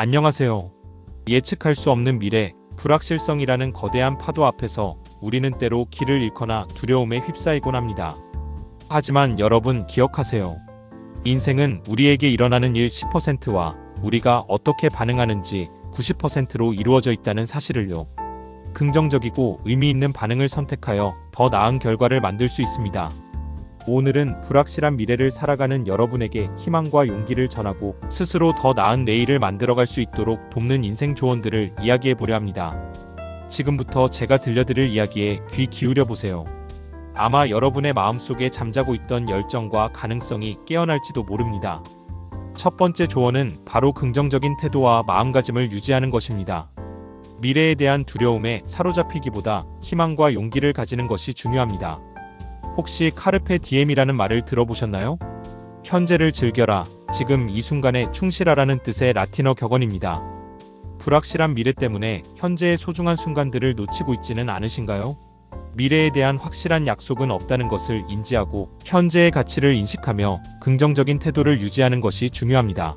안녕하세요. 예측할 수 없는 미래, 불확실성이라는 거대한 파도 앞에서 우리는 때로 길을 잃거나 두려움에 휩싸이곤 합니다. 하지만 여러분 기억하세요. 인생은 우리에게 일어나는 일 10%와 우리가 어떻게 반응하는지 90%로 이루어져 있다는 사실을요. 긍정적이고 의미 있는 반응을 선택하여 더 나은 결과를 만들 수 있습니다. 오늘은 불확실한 미래를 살아가는 여러분에게 희망과 용기를 전하고 스스로 더 나은 내일을 만들어갈 수 있도록 돕는 인생 조언들을 이야기해 보려 합니다. 지금부터 제가 들려드릴 이야기에 귀 기울여 보세요. 아마 여러분의 마음속에 잠자고 있던 열정과 가능성이 깨어날지도 모릅니다. 첫 번째 조언은 바로 긍정적인 태도와 마음가짐을 유지하는 것입니다. 미래에 대한 두려움에 사로잡히기보다 희망과 용기를 가지는 것이 중요합니다. 혹시 카르페 디엠이라는 말을 들어보셨나요? 현재를 즐겨라, 지금 이 순간에 충실하라는 뜻의 라틴어 격언입니다. 불확실한 미래 때문에 현재의 소중한 순간들을 놓치고 있지는 않으신가요? 미래에 대한 확실한 약속은 없다는 것을 인지하고 현재의 가치를 인식하며 긍정적인 태도를 유지하는 것이 중요합니다.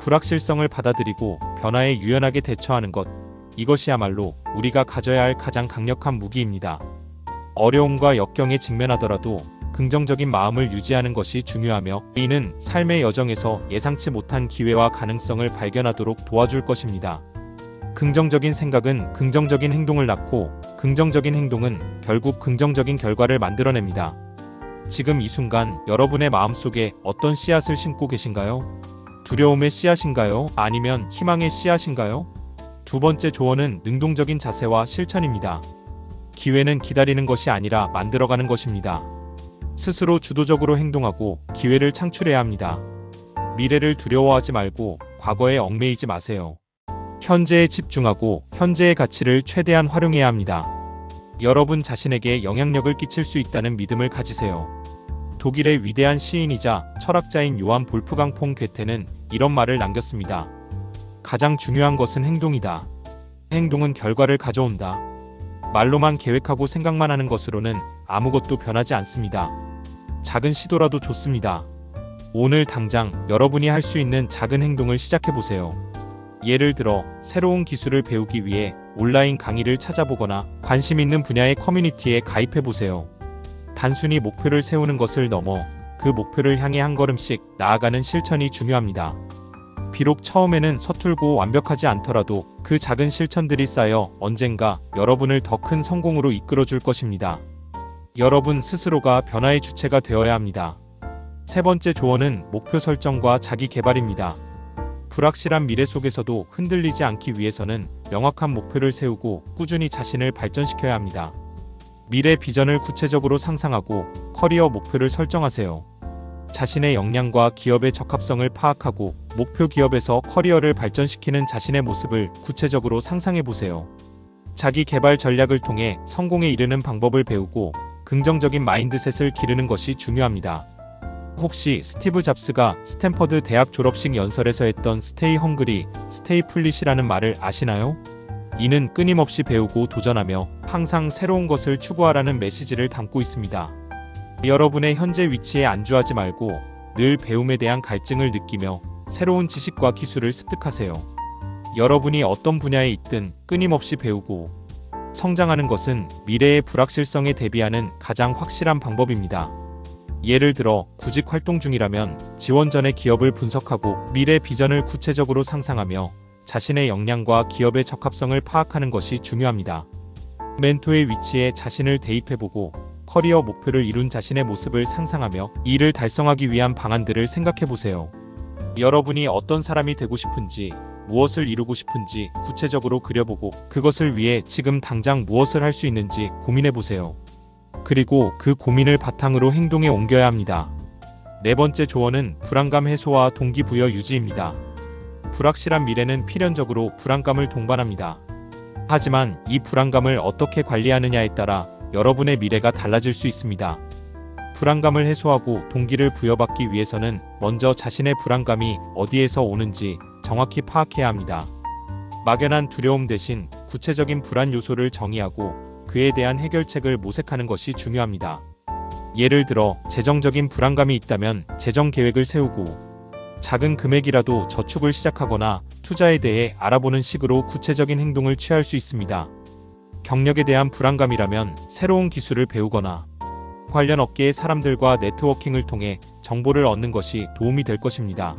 불확실성을 받아들이고 변화에 유연하게 대처하는 것, 이것이야말로 우리가 가져야 할 가장 강력한 무기입니다. 어려움과 역경에 직면하더라도 긍정적인 마음을 유지하는 것이 중요하며 이는 삶의 여정에서 예상치 못한 기회와 가능성을 발견하도록 도와줄 것입니다. 긍정적인 생각은 긍정적인 행동을 낳고 긍정적인 행동은 결국 긍정적인 결과를 만들어냅니다. 지금 이 순간 여러분의 마음속에 어떤 씨앗을 심고 계신가요? 두려움의 씨앗인가요? 아니면 희망의 씨앗인가요? 두 번째 조언은 능동적인 자세와 실천입니다. 기회는 기다리는 것이 아니라 만들어가는 것입니다. 스스로 주도적으로 행동하고 기회를 창출해야 합니다. 미래를 두려워하지 말고 과거에 얽매이지 마세요. 현재에 집중하고 현재의 가치를 최대한 활용해야 합니다. 여러분 자신에게 영향력을 끼칠 수 있다는 믿음을 가지세요. 독일의 위대한 시인이자 철학자인 요한 볼프강 퐁 괴테는 이런 말을 남겼습니다. 가장 중요한 것은 행동이다. 행동은 결과를 가져온다. 말로만 계획하고 생각만 하는 것으로는 아무것도 변하지 않습니다. 작은 시도라도 좋습니다. 오늘 당장 여러분이 할 수 있는 작은 행동을 시작해 보세요. 예를 들어 새로운 기술을 배우기 위해 온라인 강의를 찾아보거나 관심 있는 분야의 커뮤니티에 가입해 보세요. 단순히 목표를 세우는 것을 넘어 그 목표를 향해 한 걸음씩 나아가는 실천이 중요합니다. 비록 처음에는 서툴고 완벽하지 않더라도 그 작은 실천들이 쌓여 언젠가 여러분을 더 큰 성공으로 이끌어 줄 것입니다. 여러분 스스로가 변화의 주체가 되어야 합니다. 세 번째 조언은 목표 설정과 자기 개발입니다. 불확실한 미래 속에서도 흔들리지 않기 위해서는 명확한 목표를 세우고 꾸준히 자신을 발전시켜야 합니다. 미래 비전을 구체적으로 상상하고 커리어 목표를 설정하세요. 자신의 역량과 기업의 적합성을 파악하고 목표 기업에서 커리어를 발전시키는 자신의 모습을 구체적으로 상상해 보세요. 자기 개발 전략을 통해 성공에 이르는 방법을 배우고 긍정적인 마인드셋을 기르는 것이 중요합니다. 혹시 스티브 잡스가 스탠퍼드 대학 졸업식 연설에서 했던 스테이 헝그리, 스테이 플릿이라는 말을 아시나요? 이는 끊임없이 배우고 도전하며 항상 새로운 것을 추구하라는 메시지를 담고 있습니다. 여러분의 현재 위치에 안주하지 말고 늘 배움에 대한 갈증을 느끼며 새로운 지식과 기술을 습득하세요. 여러분이 어떤 분야에 있든 끊임없이 배우고 성장하는 것은 미래의 불확실성에 대비하는 가장 확실한 방법입니다. 예를 들어 구직 활동 중이라면 지원 전에 기업을 분석하고 미래 비전을 구체적으로 상상하며 자신의 역량과 기업의 적합성을 파악하는 것이 중요합니다. 멘토의 위치에 자신을 대입해보고 커리어 목표를 이룬 자신의 모습을 상상하며 이를 달성하기 위한 방안들을 생각해 보세요. 여러분이 어떤 사람이 되고 싶은지, 무엇을 이루고 싶은지 구체적으로 그려보고 그것을 위해 지금 당장 무엇을 할 수 있는지 고민해 보세요. 그리고 그 고민을 바탕으로 행동에 옮겨야 합니다. 네 번째 조언은 불안감 해소와 동기부여 유지입니다. 불확실한 미래는 필연적으로 불안감을 동반합니다. 하지만 이 불안감을 어떻게 관리하느냐에 따라 여러분의 미래가 달라질 수 있습니다. 불안감을 해소하고 동기를 부여받기 위해서는 먼저 자신의 불안감이 어디에서 오는지 정확히 파악해야 합니다. 막연한 두려움 대신 구체적인 불안 요소를 정의하고 그에 대한 해결책을 모색하는 것이 중요합니다. 예를 들어 재정적인 불안감이 있다면 재정 계획을 세우고 작은 금액이라도 저축을 시작하거나 투자에 대해 알아보는 식으로 구체적인 행동을 취할 수 있습니다. 경력에 대한 불안감이라면 새로운 기술을 배우거나 관련 업계의 사람들과 네트워킹을 통해 정보를 얻는 것이 도움이 될 것입니다.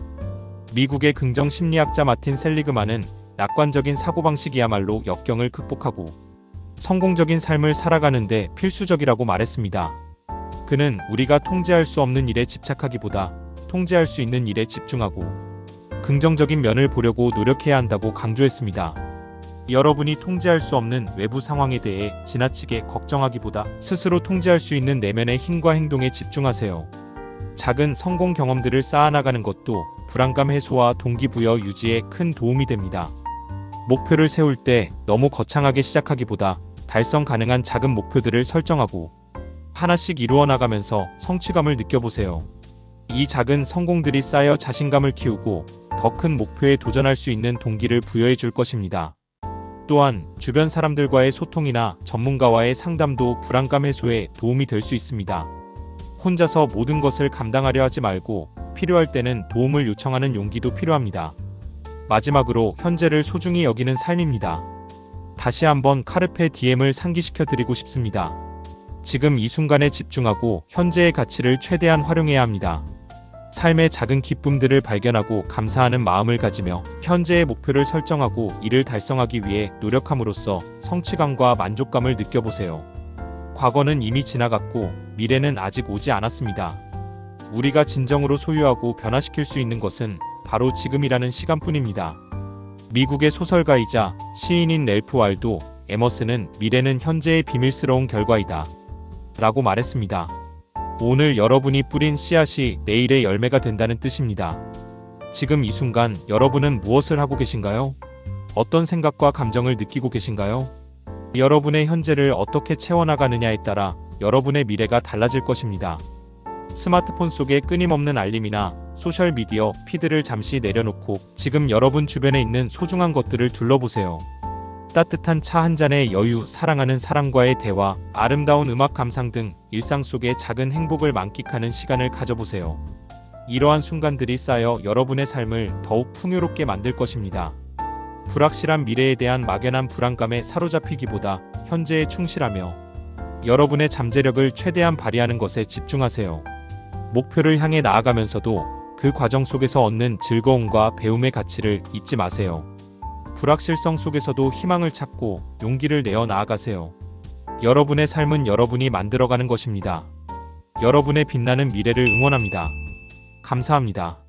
미국의 긍정 심리학자 마틴 셀리그만은 낙관적인 사고방식이야말로 역경을 극복하고 성공적인 삶을 살아가는데 필수적이라고 말했습니다. 그는 우리가 통제할 수 없는 일에 집착하기보다 통제할 수 있는 일에 집중하고 긍정적인 면을 보려고 노력해야 한다고 강조했습니다. 여러분이 통제할 수 없는 외부 상황에 대해 지나치게 걱정하기보다 스스로 통제할 수 있는 내면의 힘과 행동에 집중하세요. 작은 성공 경험들을 쌓아나가는 것도 불안감 해소와 동기부여 유지에 큰 도움이 됩니다. 목표를 세울 때 너무 거창하게 시작하기보다 달성 가능한 작은 목표들을 설정하고 하나씩 이루어 나가면서 성취감을 느껴보세요. 이 작은 성공들이 쌓여 자신감을 키우고 더 큰 목표에 도전할 수 있는 동기를 부여해 줄 것입니다. 또한 주변 사람들과의 소통이나 전문가와의 상담도 불안감 해소에 도움이 될 수 있습니다. 혼자서 모든 것을 감당하려 하지 말고 필요할 때는 도움을 요청하는 용기도 필요합니다. 마지막으로 현재를 소중히 여기는 삶입니다. 다시 한번 카르페 디엠을 상기시켜 드리고 싶습니다. 지금 이 순간에 집중하고 현재의 가치를 최대한 활용해야 합니다. 삶의 작은 기쁨들을 발견하고 감사하는 마음을 가지며 현재의 목표를 설정하고 이를 달성하기 위해 노력함으로써 성취감과 만족감을 느껴보세요. 과거는 이미 지나갔고 미래는 아직 오지 않았습니다. 우리가 진정으로 소유하고 변화시킬 수 있는 것은 바로 지금이라는 시간뿐입니다. 미국의 소설가이자 시인인 넬프 왈도 에머스는 미래는 현재의 비밀스러운 결과이다. 라고 말했습니다. 오늘 여러분이 뿌린 씨앗이 내일의 열매가 된다는 뜻입니다. 지금 이 순간 여러분은 무엇을 하고 계신가요? 어떤 생각과 감정을 느끼고 계신가요? 여러분의 현재를 어떻게 채워나가느냐에 따라 여러분의 미래가 달라질 것입니다. 스마트폰 속의 끊임없는 알림이나 소셜미디어 피드를 잠시 내려놓고 지금 여러분 주변에 있는 소중한 것들을 둘러보세요. 따뜻한 차 한 잔의 여유, 사랑하는 사람과의 대화, 아름다운 음악 감상 등 일상 속의 작은 행복을 만끽하는 시간을 가져보세요. 이러한 순간들이 쌓여 여러분의 삶을 더욱 풍요롭게 만들 것입니다. 불확실한 미래에 대한 막연한 불안감에 사로잡히기보다 현재에 충실하며 여러분의 잠재력을 최대한 발휘하는 것에 집중하세요. 목표를 향해 나아가면서도 그 과정 속에서 얻는 즐거움과 배움의 가치를 잊지 마세요. 불확실성 속에서도 희망을 찾고 용기를 내어 나아가세요. 여러분의 삶은 여러분이 만들어가는 것입니다. 여러분의 빛나는 미래를 응원합니다. 감사합니다.